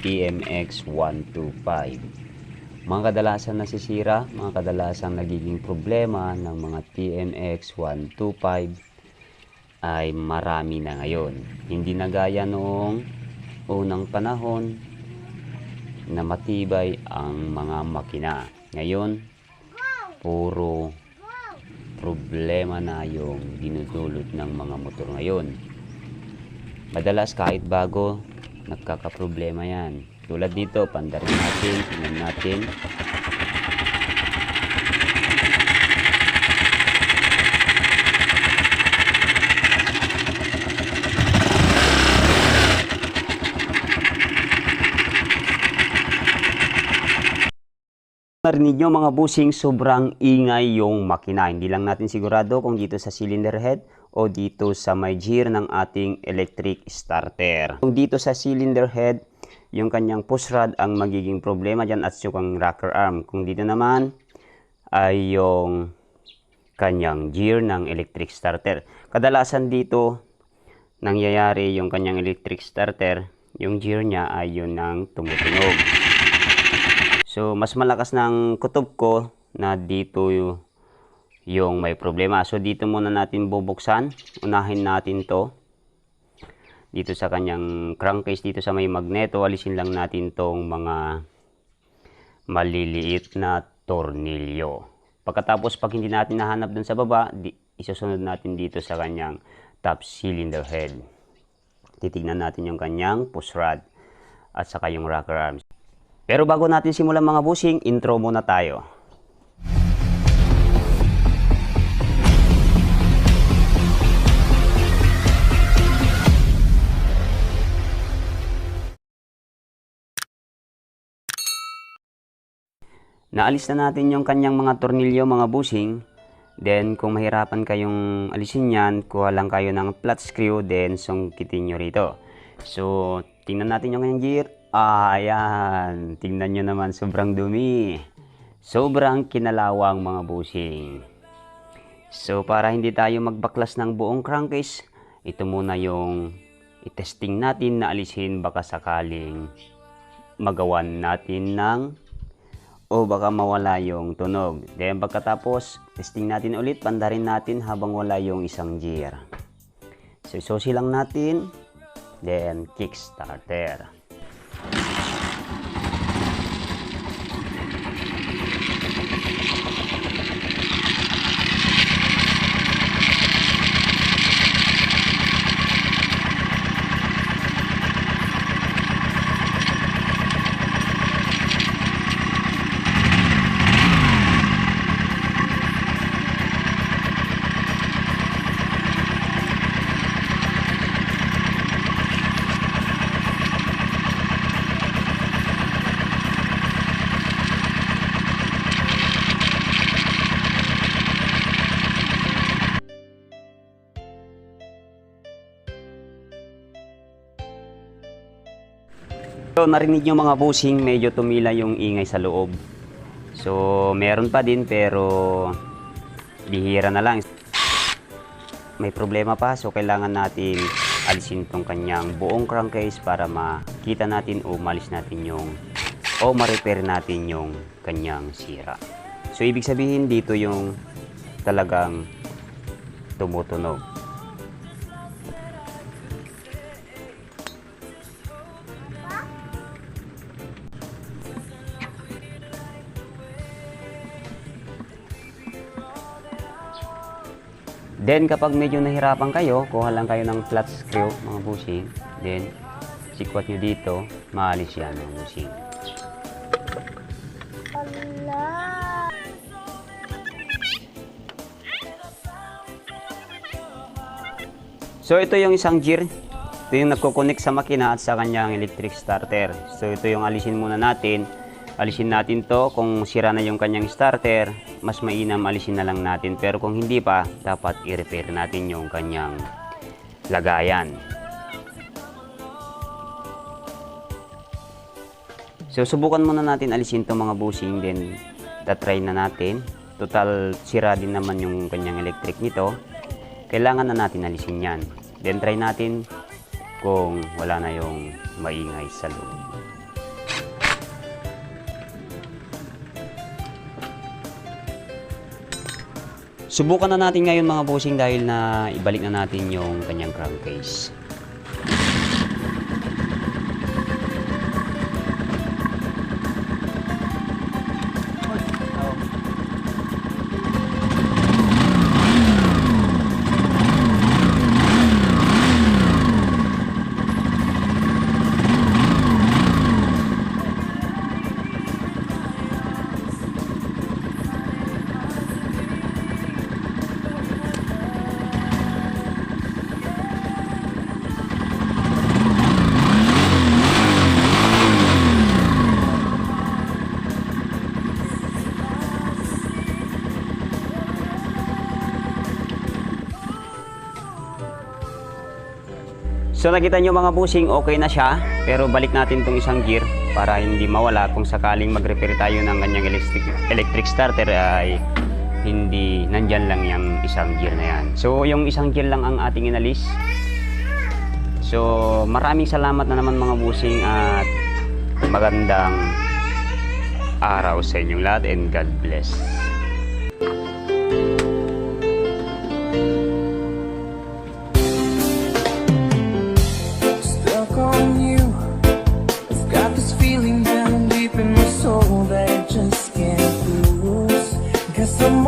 TMX 125. Mga kadalasan nasisira, mga kadalasan nagiging problema ng mga TMX 125 ay marami na ngayon. Hindi na gaya noong unang panahon na matibay ang mga makina. Ngayon, puro problema na yung dinudulot ng mga motor ngayon. Madalas kahit bago, nagkakaproblema yan. Tulad dito, pandarin natin, tingnan natin. Narinig nyo mga busing, sobrang ingay yung makina. Hindi lang natin sigurado kung dito sa cylinder head o dito sa may gear ng ating electric starter. Kung dito sa cylinder head, yung kanyang push rod ang magiging problema dyan at yung rocker arm. Kung dito naman ay yung kanyang gear ng electric starter. Kadalasan dito nangyayari yung kanyang electric starter, yung gear niya ay yun ng tumutunog. So, mas malakas ng kutob ko na dito yung, yung may problema. So, dito muna natin bubuksan. Unahin natin to. Dito sa kanyang crankcase, dito sa may magneto, alisin lang natin tong mga maliliit na tornilyo. Pagkatapos, pag hindi natin nahanap dun sa baba, isusunod natin dito sa kanyang top cylinder head. Titignan natin yung kanyang push rod at saka yung rocker arms. Pero bago natin simulan mga busing, intro muna tayo. Naalis na natin yung kanyang mga tornilyo mga busing. Then kung mahirapan kayong alisin yan, kuha lang kayo ng flat screw then sungkitin nyo rito. So tingnan natin yung kanyang gear. Ah, ayan. Tingnan nyo naman, sobrang dumi. Sobrang kinalawang mga busing. So, para hindi tayo magbaklas ng buong crankcase, ito muna yung itesting natin na alisin baka sakaling magawan natin ng o baka mawala yung tunog. Then pagkatapos, testing natin ulit, pandarin natin habang wala yung isang gear. So, isusi lang natin, then kickstarter. So, narinig nyo mga busing, medyo tumila yung ingay sa loob. So, meron pa din pero bihira na lang. May problema pa, so kailangan natin alisin tong kanyang buong crankcase para makita natin o malis natin yung o ma-repair natin yung kanyang sira. So, ibig sabihin dito yung talagang tumutunog. Then kapag medyo nahirapan kayo, kuha lang kayo ng flat screw mga busing. Then sikwat nyo dito, maalis yan mga busing. So ito yung isang gear. Ito yung nagko-connect sa makina at sa kanyang electric starter. So ito yung alisin muna natin. Alisin natin to kung sira na yung kanyang starter, mas mainam alisin na lang natin. Pero kung hindi pa, dapat i-repair natin yung kanyang lagayan. So subukan muna natin alisin to mga busing then tatry na natin. Total sira din naman yung kanyang electric nito. Kailangan na natin alisin yan. Then try natin kung wala na yung maingay sa loob. Subukan na natin ngayon mga bossing dahil na ibalik na natin yung kanyang crankcase. So nakita nyo mga busing, okay na siya. Pero balik natin tong isang gear para hindi mawala kung sakaling mag-repair tayo ng kanyang electric, electric starter ay hindi nandyan lang yung isang gear na yan. So yung isang gear lang ang ating inalis. So maraming salamat na naman mga busing at magandang araw sa inyong lahat and God bless.